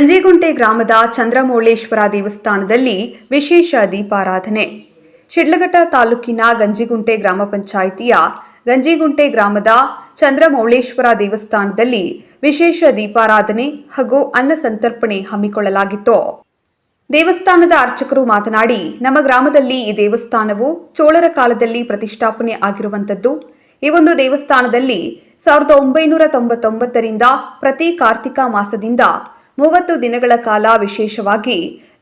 ಗಂಜಿಗುಂಟೆ ಗ್ರಾಮದ ಚಂದ್ರಮೌಳೇಶ್ವರ ದೇವಸ್ಥಾನದಲ್ಲಿ ವಿಶೇಷ ದೀಪಾರಾಧನೆ. ಶಿಡ್ಲಘಟ್ಟ ತಾಲೂಕಿನ ಗಂಜಿಗುಂಟೆ ಗ್ರಾಮ ಪಂಚಾಯಿತಿಯ ಗಂಜಿಗುಂಟೆ ಗ್ರಾಮದ ಚಂದ್ರಮೌಳೇಶ್ವರ ದೇವಸ್ಥಾನದಲ್ಲಿ ವಿಶೇಷ ದೀಪಾರಾಧನೆ ಹಾಗೂ ಅನ್ನ ಸಂತರ್ಪಣೆ ಹಮ್ಮಿಕೊಳ್ಳಲಾಗಿತ್ತು. ದೇವಸ್ಥಾನದ ಅರ್ಚಕರು ಮಾತನಾಡಿ, ನಮ್ಮ ಗ್ರಾಮದಲ್ಲಿ ಈ ದೇವಸ್ಥಾನವು ಚೋಳರ ಕಾಲದಲ್ಲಿ ಪ್ರತಿಷ್ಠಾಪನೆ ಆಗಿರುವಂಥದ್ದು. ಈ ಒಂದು ದೇವಸ್ಥಾನದಲ್ಲಿ ಸಾವಿರದ ಒಂಬೈನೂರ ತೊಂಬತ್ತೊಂಬತ್ತರಿಂದ ಪ್ರತಿ ಕಾರ್ತಿಕ ಮಾಸದಿಂದ ಮೂವತ್ತು ದಿನಗಳ ಕಾಲ ವಿಶೇಷವಾಗಿ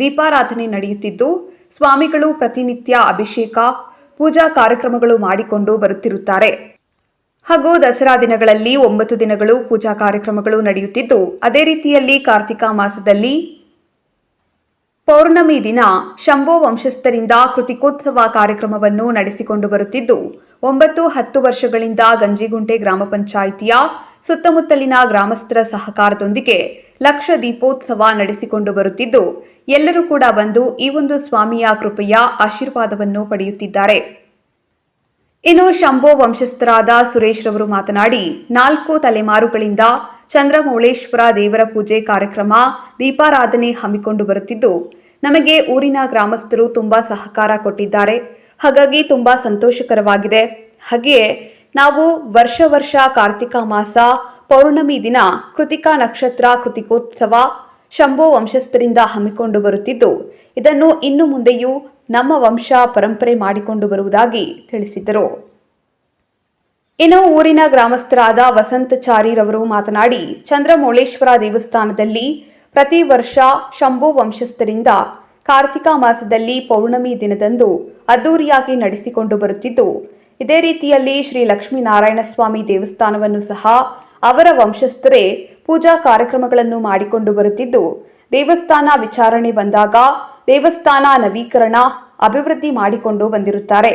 ದೀಪಾರಾಧನೆ ನಡೆಯುತ್ತಿದ್ದು, ಸ್ವಾಮಿಗಳು ಪ್ರತಿನಿತ್ಯ ಅಭಿಷೇಕ, ಪೂಜಾ ಕಾರ್ಯಕ್ರಮಗಳು ಮಾಡಿಕೊಂಡು ಬರುತ್ತಿರುತ್ತಾರೆ. ಹಾಗೂ ದಸರಾ ದಿನಗಳಲ್ಲಿ ಒಂಬತ್ತು ದಿನಗಳು ಪೂಜಾ ಕಾರ್ಯಕ್ರಮಗಳು ನಡೆಯುತ್ತಿದ್ದು, ಅದೇ ರೀತಿಯಲ್ಲಿ ಕಾರ್ತಿಕ ಮಾಸದಲ್ಲಿ ಪೌರ್ಣಮಿ ದಿನ ಶಂಭೋ ವಂಶಸ್ಥರಿಂದ ಕೃತಿಕೋತ್ಸವ ಕಾರ್ಯಕ್ರಮವನ್ನು ನಡೆಸಿಕೊಂಡು ಬರುತ್ತಿದ್ದು, ಒಂಬತ್ತು ಹತ್ತು ವರ್ಷಗಳಿಂದ ಗಂಜಿಗುಂಟೆ ಗ್ರಾಮ ಪಂಚಾಯಿತಿಯ ಸುತ್ತಮುತ್ತಲಿನ ಗ್ರಾಮಸ್ಥರ ಸಹಕಾರದೊಂದಿಗೆ ಲಕ್ಷ ದೀಪೋತ್ಸವ ನಡೆಸಿಕೊಂಡು ಬರುತ್ತಿದ್ದು, ಎಲ್ಲರೂ ಕೂಡ ಬಂದು ಈ ಒಂದು ಸ್ವಾಮಿಯ ಕೃಪೆಯ ಆಶೀರ್ವಾದವನ್ನು ಪಡೆಯುತ್ತಿದ್ದಾರೆ. ಇನ್ನು ಶಂಭೋ ವಂಶಸ್ಥರಾದ ಸುರೇಶ್ ರವರು ಮಾತನಾಡಿ, ನಾಲ್ಕು ತಲೆಮಾರುಗಳಿಂದ ಚಂದ್ರಮೌಳೇಶ್ವರ ದೇವರ ಪೂಜೆ ಕಾರ್ಯಕ್ರಮ, ದೀಪಾರಾಧನೆ ಹಮ್ಮಿಕೊಂಡು ಬರುತ್ತಿದ್ದು, ನಮಗೆ ಊರಿನ ಗ್ರಾಮಸ್ಥರು ತುಂಬಾ ಸಹಕಾರ ಕೊಟ್ಟಿದ್ದಾರೆ. ಹಾಗಾಗಿ ತುಂಬಾ ಸಂತೋಷಕರವಾಗಿದೆ. ಹಾಗೆಯೇ, ನಾವು ವರ್ಷ ವರ್ಷ ಕಾರ್ತಿಕ ಮಾಸ ಪೌರ್ಣಮಿ ದಿನ ಕೃತಿಕಾ ನಕ್ಷತ್ರ ಕೃತಿಕೋತ್ಸವ ಶಂಭೋ ವಂಶಸ್ಥರಿಂದ ಹಮ್ಮಿಕೊಂಡು ಬರುತ್ತಿದ್ದು, ಇದನ್ನು ಇನ್ನು ಮುಂದೆಯೂ ನಮ್ಮ ವಂಶ ಪರಂಪರೆ ಮಾಡಿಕೊಂಡು ಬರುವುದಾಗಿ ತಿಳಿಸಿದರು. ಇನ್ನು ಊರಿನ ಗ್ರಾಮಸ್ಥರಾದ ವಸಂತಚಾರಿರವರು ಮಾತನಾಡಿ, ಚಂದ್ರಮೌಳೇಶ್ವರ ದೇವಸ್ಥಾನದಲ್ಲಿ ಪ್ರತಿ ವರ್ಷ ಶಂಭು ವಂಶಸ್ಥರಿಂದ ಕಾರ್ತಿಕ ಮಾಸದಲ್ಲಿ ಪೌರ್ಣಮಿ ದಿನದಂದು ಅದ್ದೂರಿಯಾಗಿ ನಡೆಸಿಕೊಂಡು ಬರುತ್ತಿದ್ದು, ಇದೇ ರೀತಿಯಲ್ಲಿ ಶ್ರೀ ಲಕ್ಷ್ಮೀನಾರಾಯಣ ಸ್ವಾಮಿ ದೇವಸ್ಥಾನವನ್ನು ಸಹ ಅವರ ವಂಶಸ್ಥರೇ ಪೂಜಾ ಕಾರ್ಯಕ್ರಮಗಳನ್ನು ಮಾಡಿಕೊಂಡು ಬರುತ್ತಿದ್ದು, ದೇವಸ್ಥಾನ ವಿಚಾರಣೆ ಬಂದಾಗ ದೇವಸ್ಥಾನ ನವೀಕರಣ, ಅಭಿವೃದ್ಧಿ ಮಾಡಿಕೊಂಡು ಬಂದಿರುತ್ತಾರೆ.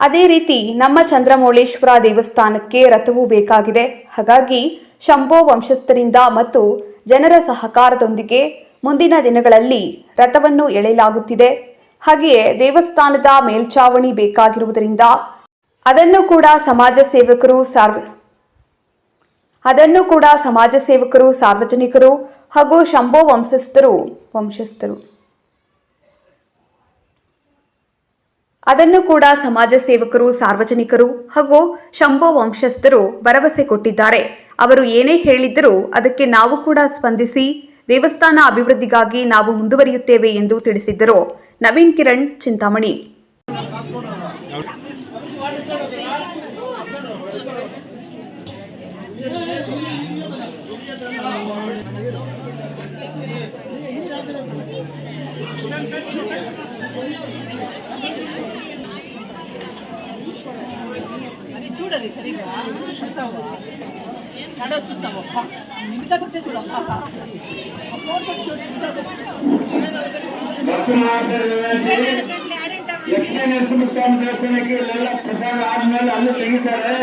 ಅದೇ ರೀತಿ ನಮ್ಮ ಚಂದ್ರಮೌಳೇಶ್ವರ ದೇವಸ್ಥಾನಕ್ಕೆ ರಥವೂ ಬೇಕಾಗಿದೆ. ಹಾಗಾಗಿ ಶಂಭೋ ವಂಶಸ್ಥರಿಂದ ಮತ್ತು ಜನರ ಸಹಕಾರದೊಂದಿಗೆ ಮುಂದಿನ ದಿನಗಳಲ್ಲಿ ರಥವನ್ನು ಎಳೆಯಲಾಗುತ್ತಿದೆ. ಹಾಗೆಯೇ ದೇವಸ್ಥಾನದ ಮೇಲ್ಚಾವಣಿ ಬೇಕಾಗಿರುವುದರಿಂದ ಅದನ್ನು ಕೂಡ ಸಮಾಜ ಸೇವಕರು ಸಾರ್ವ ಅದನ್ನು ಕೂಡ ಸಮಾಜ ಸೇವಕರು, ಸಾರ್ವಜನಿಕರು ಹಾಗೂ ಶಂಭೋ ವಂಶಸ್ಥರು ವಂಶಸ್ಥರು. ಅದನ್ನು ಕೂಡ ಸಮಾಜ ಸೇವಕರು, ಸಾರ್ವಜನಿಕರು ಹಾಗೂ ಶಂಭೋ ವಂಶಸ್ಥರು ಭರವಸೆ ಕೊಟ್ಟಿದ್ದಾರೆ. ಅವರು ಏನೇ ಹೇಳಿದ್ದರೂ ಅದಕ್ಕೆ ನಾವು ಕೂಡ ಸ್ಪಂದಿಸಿ, ದೇವಸ್ಥಾನ ಅಭಿವೃದ್ಧಿಗಾಗಿ ನಾವು ಮುಂದುವರಿಯುತ್ತೇವೆ ಎಂದು ತಿಳಿಸಿದ್ದರು. ನವೀನ್ ಕಿರಣ್, ಚಿಂತಾಮಣಿ. అది చూడాలి సరిగా చూస్తావా కడ చూస్తావు మిగతా కుట్టే చూడమ్మా ಲಕ್ಷ್ಮೀ ನರಸಿಂಹಸ್ವಾಮಿ ದೇವಸ್ಥಾನಕ್ಕೆ ಇಲ್ಲೆಲ್ಲ ಪ್ರಸಾದ ಆದ್ಮೇಲೆ ಅಲ್ಲೂ ತೆಗಿತಾರೆ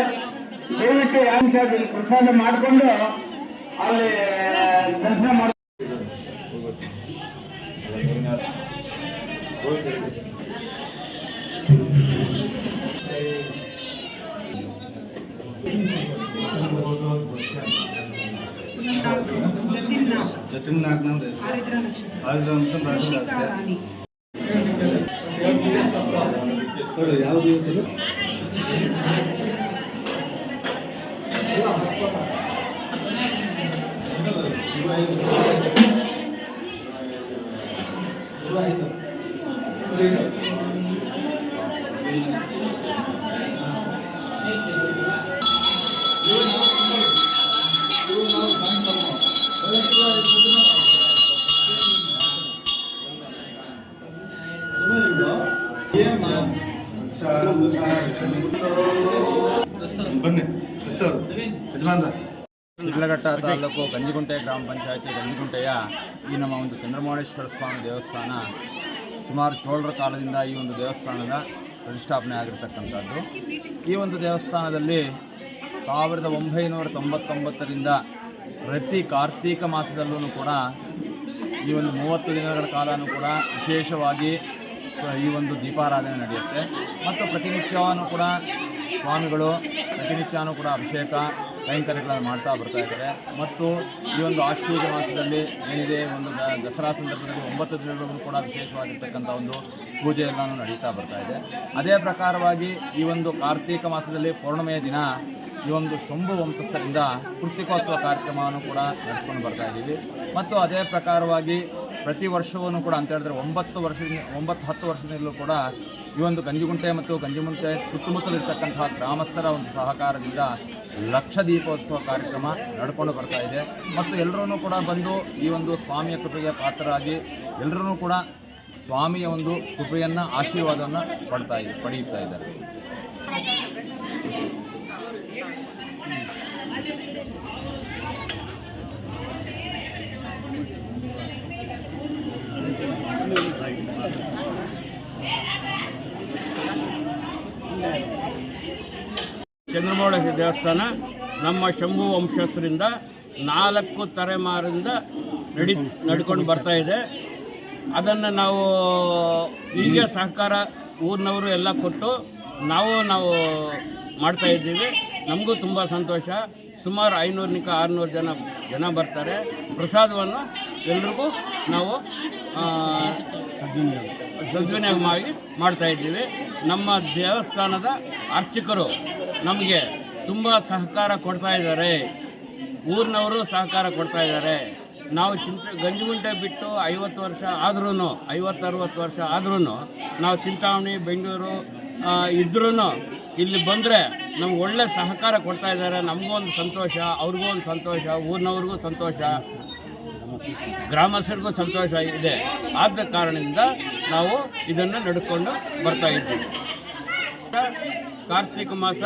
ದಯವಿಟ್ಟು ಯಾವ ಇಲ್ಲಿ ಪ್ರಸಾದ ಮಾಡಿಕೊಂಡು ಅಲ್ಲಿ ದರ್ಶನ ಮಾಡಿ ಜತಿನ್ ನಂದು ಆರಿದ್ರ ಅಂತ ಸರ್ ಯಾವ ದಿವಸ ಶಿಡ್ಲಘಟ್ಟ ತಾಲೂಕು ಗಂಜಿಗುಂಟೆ ಗ್ರಾಮ ಪಂಚಾಯತಿ ಗಂಜಿಗುಂಟೆಯ ಈ ನಮ್ಮ ಒಂದು ಚಂದ್ರಮೌಳೇಶ್ವರ ಸ್ವಾಮಿ ದೇವಸ್ಥಾನ ಸುಮಾರು ಚೋಳರ ಕಾಲದಿಂದ ಈ ಒಂದು ದೇವಸ್ಥಾನದ ಪ್ರತಿಷ್ಠಾಪನೆ ಆಗಿರ್ತಕ್ಕಂಥದ್ದು. ಈ ಒಂದು ದೇವಸ್ಥಾನದಲ್ಲಿ ಸಾವಿರದ ಒಂಬೈನೂರ ತೊಂಬತ್ತೊಂಬತ್ತರಿಂದ ಪ್ರತಿ ಕಾರ್ತೀಕ ಮಾಸದಲ್ಲೂ ಕೂಡ ಈ ಒಂದು ಮೂವತ್ತು ದಿನಗಳ ಕಾಲವೂ ಕೂಡ ವಿಶೇಷವಾಗಿ ಈ ಒಂದು ದೀಪಾರಾಧನೆ ನಡೆಯುತ್ತೆ. ಮತ್ತು ಪ್ರತಿನಿತ್ಯವೂ ಕೂಡ ಸ್ವಾಮಿಗಳು ಪ್ರತಿನಿತ್ಯವೂ ಕೂಡ ಅಭಿಷೇಕ ಕೈಂಕರ್ಯಗಳನ್ನು ಮಾಡ್ತಾ ಬರ್ತಾ ಇದ್ದಾರೆ. ಮತ್ತು ಈ ಒಂದು ಆಶ್ವಯುಜ ಮಾಸದಲ್ಲಿ ಏನಿದೆ, ಒಂದು ದಸರಾ ಸಂದರ್ಭದಲ್ಲಿ ಒಂಬತ್ತು ದಿನಗಳಲ್ಲೂ ಕೂಡ ವಿಶೇಷವಾಗಿರ್ತಕ್ಕಂಥ ಒಂದು ಪೂಜೆಯನ್ನು ನಡೀತಾ ಬರ್ತಾ ಇದೆ. ಅದೇ ಪ್ರಕಾರವಾಗಿ ಈ ಒಂದು ಕಾರ್ತೀಕ ಮಾಸದಲ್ಲಿ ಪೌರ್ಣಮೆಯ ದಿನ ಈ ಒಂದು ಶಂಭು ವಂಶಸ್ಥರಿಂದ ಕೃತಿಕೋತ್ಸವ ಕಾರ್ಯಕ್ರಮವನ್ನು ಕೂಡ ನಡೆಸ್ಕೊಂಡು ಬರ್ತಾ ಇದ್ದೀವಿ. ಮತ್ತು ಅದೇ ಪ್ರಕಾರವಾಗಿ ಪ್ರತಿ ವರ್ಷವೂ ಕೂಡ ಅಂತ ಹೇಳಿದ್ರೆ ಒಂಬತ್ತು ವರ್ಷದಿಂದ, ಒಂಬತ್ತು ಹತ್ತು ವರ್ಷದಿಂದಲೂ ಕೂಡ ಈ ಒಂದು ಗಂಜಿಗುಂಟೆ ಮತ್ತು ಗಂಜಿಗುಂಟೆ ಸುತ್ತಮುತ್ತಲಿರ್ತಕ್ಕಂತಹ ಗ್ರಾಮಸ್ಥರ ಒಂದು ಸಹಕಾರದಿಂದ ಲಕ್ಷ ದೀಪೋತ್ಸವ ಕಾರ್ಯಕ್ರಮ ನಡ್ಕೊಂಡು ಬರ್ತಾ ಇದೆ. ಮತ್ತು ಎಲ್ಲರೂ ಕೂಡ ಬಂದು ಈ ಒಂದು ಸ್ವಾಮಿಯ ಕೃಪೆಗೆ ಪಾತ್ರರಾಗಿ ಎಲ್ಲರೂ ಕೂಡ ಸ್ವಾಮಿಯ ಒಂದು ಕೃಪೆಯನ್ನು, ಆಶೀರ್ವಾದವನ್ನು ಪಡ್ತಾ ಇದೆ, ಪಡೆಯುತ್ತಾ ಇದ್ದಾರೆ. ಚಂದ್ರಮೌಳೇಶ್ವರ ದೇವಸ್ಥಾನ ನಮ್ಮ ಶಂಭು ವಂಶಸ್ಥರಿಂದ ನಾಲ್ಕು ತಲೆಮಾರಿಂದ ನಡಿ ನಡ್ಕೊಂಡು ಬರ್ತಾ ಇದೆ. ಅದನ್ನು ನಾವು ಈಗ ಸಹಕಾರ ಊರಿನವರು ಎಲ್ಲ ಕೊಟ್ಟು ನಾವು ನಾವು ಮಾಡ್ತಾ ಇದ್ದೀವಿ. ನಮಗೂ ತುಂಬ ಸಂತೋಷ. ಸುಮಾರು ಐನೂರನಿಕ ಆರುನೂರು ಜನ ಜನ ಬರ್ತಾರೆ. ಪ್ರಸಾದವನ್ನು ಎಲ್ರಿಗೂ ನಾವು ಸದ್ವಿನಿಯೋಗ ಮಾಡಿ, ಮಾಡ್ತಾ ಇದ್ದೀವಿ. ನಮ್ಮ ದೇವಸ್ಥಾನದ ಅರ್ಚಕರು ನಮಗೆ ತುಂಬ ಸಹಕಾರ ಕೊಡ್ತಾ ಇದ್ದಾರೆ. ಊರಿನವರು ಸಹಕಾರ ಕೊಡ್ತಾ ಇದ್ದಾರೆ. ನಾವು ಚಿಂತ, ಗಂಜಿಗುಂಟೆ ಬಿಟ್ಟು ಐವತ್ತು ವರ್ಷ ಆದ್ರೂ ಐವತ್ತು ಅರುವತ್ತು ವರ್ಷ ಆದ್ರೂ ನಾವು ಚಿಂತಾಮಣಿ, ಬೆಂಗಳೂರು ಇದ್ರೂ ಇಲ್ಲಿ ಬಂದರೆ ನಮ್ಗೆ ಒಳ್ಳೆ ಸಹಕಾರ ಕೊಡ್ತಾ ಇದ್ದಾರೆ. ನಮಗೂ ಒಂದು ಸಂತೋಷ, ಅವ್ರಿಗೂ ಒಂದು ಸಂತೋಷ, ಊರಿನವ್ರಿಗೂ ಸಂತೋಷ. ಗ್ರಾಮಸ್ಥರಿಗೂ ಸಂತೋಷ ಇದೆ. ಆದ ಕಾರಣದಿಂದ ನಾವು ಇದನ್ನು ನಡ್ಕೊಂಡು ಬರ್ತಾ ಇದ್ದೀವಿ. ಕಾರ್ತಿಕ ಮಾಸ,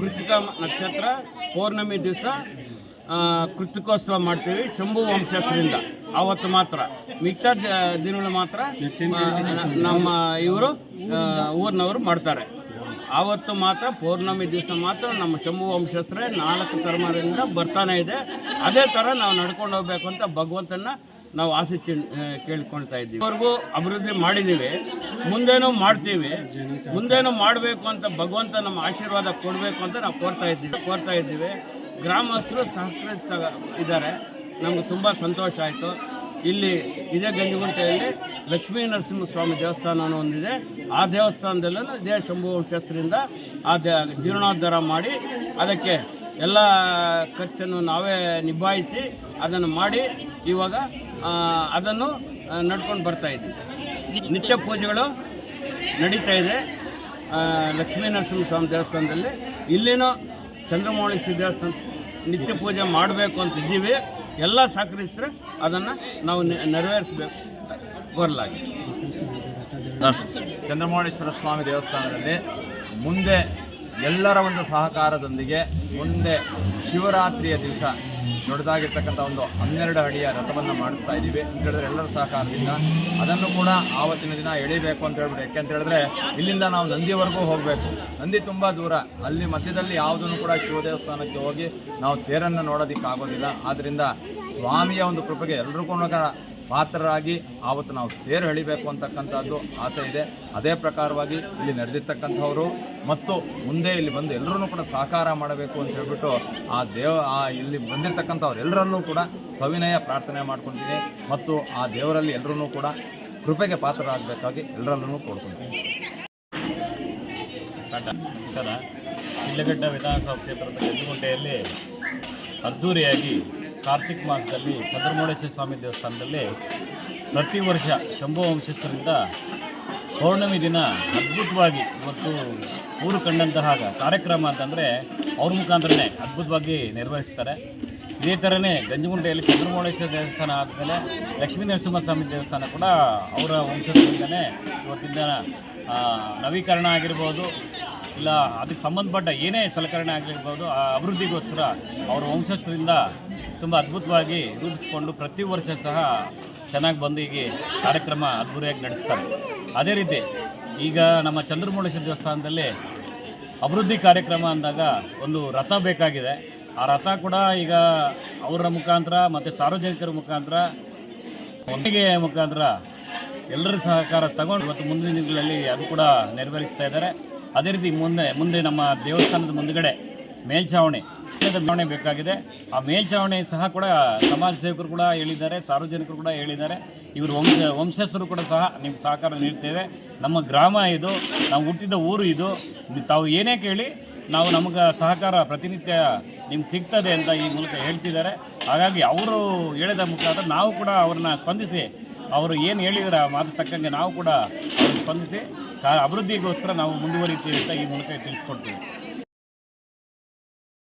ಕೃತಿಕ ನಕ್ಷತ್ರ, ಪೌರ್ಣಮಿ ದಿವಸ ಕೃತಿಕೋತ್ಸವ ಮಾಡ್ತೀವಿ ಶಂಭು ವಂಶಸ್ಥರಿಂದ. ಆವತ್ತು ಮಾತ್ರ. ಮಿಕ್ಕ ದಿನಗಳು ಮಾತ್ರ ನಮ್ಮ ಇವರು ಊರಿನವರು ಮಾಡ್ತಾರೆ. ಆವತ್ತು ಮಾತ್ರ ಪೌರ್ಣಮಿ ದಿವಸ ಮಾತ್ರ ನಮ್ಮ ಶಂಭು ವಂಶಸ್ಥರೇ ನಾಲ್ಕು ಧರ್ಮದಿಂದ ಬರ್ತಾನೆ ಇದೆ. ಅದೇ ಥರ ನಾವು ನಡ್ಕೊಂಡು ಹೋಗ್ಬೇಕು ಅಂತ ಭಗವಂತನ ನಾವು ಆಸೆ ಕೇಳ್ಕೊಳ್ತಾ ಇದ್ದೀವಿ. ಅವ್ರಿಗೂ ಅಭಿವೃದ್ಧಿ ಮಾಡಿದ್ದೀವಿ. ಮುಂದೇನೂ ಮಾಡ್ತೀವಿ. ಮುಂದೇನೂ ಮಾಡಬೇಕು ಅಂತ ಭಗವಂತ ನಮ್ಮ ಆಶೀರ್ವಾದ ಕೊಡಬೇಕು ಅಂತ ನಾವು ಕೋರ್ತಾ ಇದ್ದೀವಿ. ಕೋರ್ತಾ ಇದ್ದೀವಿ. ಗ್ರಾಮಸ್ಥರು ಸಹಕರಿಸ್ತಾ ಇದ್ದಾರೆ. ನಮ್ಗೆ ತುಂಬ ಸಂತೋಷ ಆಯಿತು. ಇಲ್ಲಿ ಇದೇ ಗಂಜಿಗುಂಟೆಯಲ್ಲಿ ಲಕ್ಷ್ಮೀ ನರಸಿಂಹಸ್ವಾಮಿ ದೇವಸ್ಥಾನ ಒಂದಿದೆ. ಆ ದೇವಸ್ಥಾನದಲ್ಲೂ ಇದೇ ಶಂಭು ವಂಶಸ್ಥರಿಂದ ಆ ದೇ ಜೀರ್ಣೋದ್ಧಾರ ಮಾಡಿ ಅದಕ್ಕೆ ಎಲ್ಲ ಖರ್ಚನ್ನು ನಾವೇ ನಿಭಾಯಿಸಿ ಅದನ್ನು ಮಾಡಿ ಇವಾಗ ಅದನ್ನು ನಡ್ಕೊಂಡು ಬರ್ತಾ ಇದ್ದೀವಿ. ನಿತ್ಯ ಪೂಜೆಗಳು ನಡೀತಾ ಇದೆ. ಲಕ್ಷ್ಮೀ ನರಸಿಂಹಸ್ವಾಮಿ ದೇವಸ್ಥಾನದಲ್ಲಿ ಇಲ್ಲಿನೂ ಚಂದ್ರಮೌಳಿ ದೇವಸ್ಥಾನ ನಿತ್ಯ ಪೂಜೆ ಮಾಡಬೇಕು ಅಂತ ಇದ್ದೀವಿ. ಎಲ್ಲ ಸಹಕರಿಸಿದ್ರೆ ಅದನ್ನು ನಾವು ನೆರವೇರಿಸಬೇಕು. ಕೋರಲಾಗಿದೆ ಚಂದ್ರಮೌಳೇಶ್ವರ ಸ್ವಾಮಿ ದೇವಸ್ಥಾನದಲ್ಲಿ ಮುಂದೆ ಎಲ್ಲರ ಒಂದು ಸಹಕಾರದೊಂದಿಗೆ ಮುಂದೆ ಶಿವರಾತ್ರಿಯ ದಿವಸ ದೊಡ್ಡದಾಗಿರ್ತಕ್ಕಂಥ ಒಂದು ಹನ್ನೆರಡು ಅಡಿಯ ರಥವನ್ನು ಮಾಡಿಸ್ತಾ ಇದ್ದೀವಿ ಅಂತ ಹೇಳಿದ್ರೆ ಎಲ್ಲರ ಸಹಕಾರದಿಂದ. ಅದನ್ನು ಕೂಡ ಆವತ್ತಿನ ದಿನ ಎಳಿಬೇಕು ಅಂತ ಹೇಳ್ಬಿಟ್ಟು, ಯಾಕೆ ಅಂತ ಹೇಳಿದ್ರೆ ಇಲ್ಲಿಂದ ನಾವು ನಂದಿವರೆಗೂ ಹೋಗಬೇಕು. ನಂದಿ ತುಂಬ ದೂರ. ಅಲ್ಲಿ ಮಧ್ಯದಲ್ಲಿ ಯಾವುದನ್ನು ಕೂಡ ಶಿವ ದೇವಸ್ಥಾನಕ್ಕೆ ಹೋಗಿ ನಾವು ತೇರನ್ನು ನೋಡೋದಕ್ಕಾಗೋದಿಲ್ಲ. ಆದ್ದರಿಂದ ಸ್ವಾಮಿಯ ಒಂದು ಕೃಪೆಗೆ ಎಲ್ರಿಗೂ ಕೂಡ ಪಾತ್ರರಾಗಿ ಆವತ್ತು ನಾವು ತೇರು ಎಳಿಬೇಕು ಅಂತಕ್ಕಂಥದ್ದು ಆಸೆ ಇದೆ. ಅದೇ ಪ್ರಕಾರವಾಗಿ ಇಲ್ಲಿ ನಡೆದಿರ್ತಕ್ಕಂಥವರು ಮತ್ತು ಮುಂದೆ ಇಲ್ಲಿ ಬಂದು ಎಲ್ಲರೂ ಕೂಡ ಸಹಕಾರ ಮಾಡಬೇಕು ಅಂತ ಹೇಳ್ಬಿಟ್ಟು ಆ ದೇವ, ಆ ಇಲ್ಲಿ ಬಂದಿರತಕ್ಕಂಥವ್ರು ಎಲ್ಲರಲ್ಲೂ ಕೂಡ ಸವಿನಯ ಪ್ರಾರ್ಥನೆ ಮಾಡ್ಕೊತೀನಿ ಮತ್ತು ಆ ದೇವರಲ್ಲಿ ಎಲ್ಲರೂ ಕೂಡ ಕೃಪೆಗೆ ಪಾತ್ರರಾಗಬೇಕಾಗಿ ಎಲ್ಲರಲ್ಲೂ ನಮಸ್ಕಾರ ಶಿಡ್ಲಘಟ್ಟ ವಿಧಾನಸಭಾ ಕ್ಷೇತ್ರದ ಗಂಜುಗುಂಟೆಯಲ್ಲಿ ಅದ್ಧೂರಿಯಾಗಿ ಕಾರ್ತಿಕ್ ಮಾಸದಲ್ಲಿ ಚಂದ್ರಮೌಳೇಶ್ವರ ಸ್ವಾಮಿ ದೇವಸ್ಥಾನದಲ್ಲಿ ಪ್ರತಿ ವರ್ಷ ಶಂಭು ವಂಶಸ್ಥರಿಂದ ಪೌರ್ಣಮಿ ದಿನ ಅದ್ಭುತವಾಗಿ ಇವತ್ತು ಊರು ಕಂಡಂತಹ ಕಾರ್ಯಕ್ರಮ ಅಂತಂದರೆ ಅವ್ರ ಮುಖಾಂತರನೇ ಅದ್ಭುತವಾಗಿ ನಿರ್ವಹಿಸ್ತಾರೆ. ಇದೇ ಥರನೇ ಗಂಜಗುಂಟೆಯಲ್ಲಿ ಚಂದ್ರಮೌಳೇಶ್ವರ ದೇವಸ್ಥಾನ ಆದಮೇಲೆ ಲಕ್ಷ್ಮೀ ನರಸಿಂಹಸ್ವಾಮಿ ದೇವಸ್ಥಾನ ಕೂಡ ಅವರ ವಂಶಸ್ಥರಿಂದನೇ ಇವತ್ತಿನ ನವೀಕರಣ ಆಗಿರ್ಬೋದು, ಇಲ್ಲ ಅದಕ್ಕೆ ಸಂಬಂಧಪಟ್ಟ ಏನೇ ಸಲಕರಣೆ ಆಗಿರ್ಬೋದು, ಆ ಅಭಿವೃದ್ಧಿಗೋಸ್ಕರ ಅವರ ವಂಶಸ್ಥರಿಂದ ತುಂಬ ಅದ್ಭುತವಾಗಿ ರೂಪಿಸಿಕೊಂಡು ಪ್ರತಿ ವರ್ಷ ಸಹ ಚೆನ್ನಾಗಿ ಬಂದು ಹೀಗೆ ಕಾರ್ಯಕ್ರಮ ಅದ್ಭುತವಾಗಿ ನಡೆಸ್ತಾರೆ. ಅದೇ ರೀತಿ ಈಗ ನಮ್ಮ ಚಂದ್ರಮೌಳೇಶ್ವರ ದೇವಸ್ಥಾನದಲ್ಲಿ ಅಭಿವೃದ್ಧಿ ಕಾರ್ಯಕ್ರಮ ಅಂದಾಗ ಒಂದು ರಥ ಬೇಕಾಗಿದೆ. ಆ ರಥ ಕೂಡ ಈಗ ಅವರ ಮುಖಾಂತರ ಮತ್ತು ಸಾರ್ವಜನಿಕರ ಮುಖಾಂತರ ಒಟ್ಟಿಗೆ ಮುಖಾಂತರ ಎಲ್ಲರ ಸಹಕಾರ ತಗೊಂಡು ಮತ್ತು ಮುಂದಿನ ದಿನಗಳಲ್ಲಿ ಅದು ಕೂಡ ನೆರವೇರಿಸ್ತಾ ಇದ್ದಾರೆ. ಅದೇ ರೀತಿ ಮುಂದೆ ಮುಂದೆ ನಮ್ಮ ದೇವಸ್ಥಾನದ ಮುಂದುಗಡೆ ಮೇಲ್ಛಾವಣಿ ಮೇಲ್ಚಾವಣಿ ಬೇಕಾಗಿದೆ. ಆ ಮೇಲ್ಚಾವಣೆ ಸಹ ಕೂಡ ಸಮಾಜ ಸೇವಕರು ಕೂಡ ಹೇಳಿದ್ದಾರೆ, ಸಾರ್ವಜನಿಕರು ಕೂಡ ಹೇಳಿದ್ದಾರೆ. ಇವರು ವಂಶ, ವಂಶಸ್ಥರು ಕೂಡ ಸಹ ನಿಮ್ಗೆ ಸಹಕಾರ ನೀಡ್ತೇವೆ. ನಮ್ಮ ಗ್ರಾಮ ಇದು, ನಾವು ಹುಟ್ಟಿದ ಊರು ಇದು. ತಾವು ಏನೇ ಕೇಳಿ, ನಾವು ನಮಗೆ ಸಹಕಾರ ಪ್ರತಿನಿತ್ಯ ನಿಮ್ಗೆ ಸಿಗ್ತದೆ ಅಂತ ಈ ಮೂಲಕ ಹೇಳ್ತಿದ್ದಾರೆ. ಹಾಗಾಗಿ ಅವರು ಹೇಳಿದ ಮುಖಾಂತರ ನಾವು ಕೂಡ ಅವ್ರನ್ನ ಸ್ಪಂದಿಸಿ, ಅವರು ಏನು ಹೇಳಿದಾರೆ ಆ ಮಾತು ತಕ್ಕಂಗೆ ನಾವು ಕೂಡ ಸ್ಪಂದಿಸಿ ಅಭಿವೃದ್ಧಿಗೋಸ್ಕರ ನಾವು ಮುಂದುವರಿತೀವಿ ಅಂತ ಈ ಮೂಲಕ ತಿಳಿಸ್ಕೊಡ್ತೀವಿ.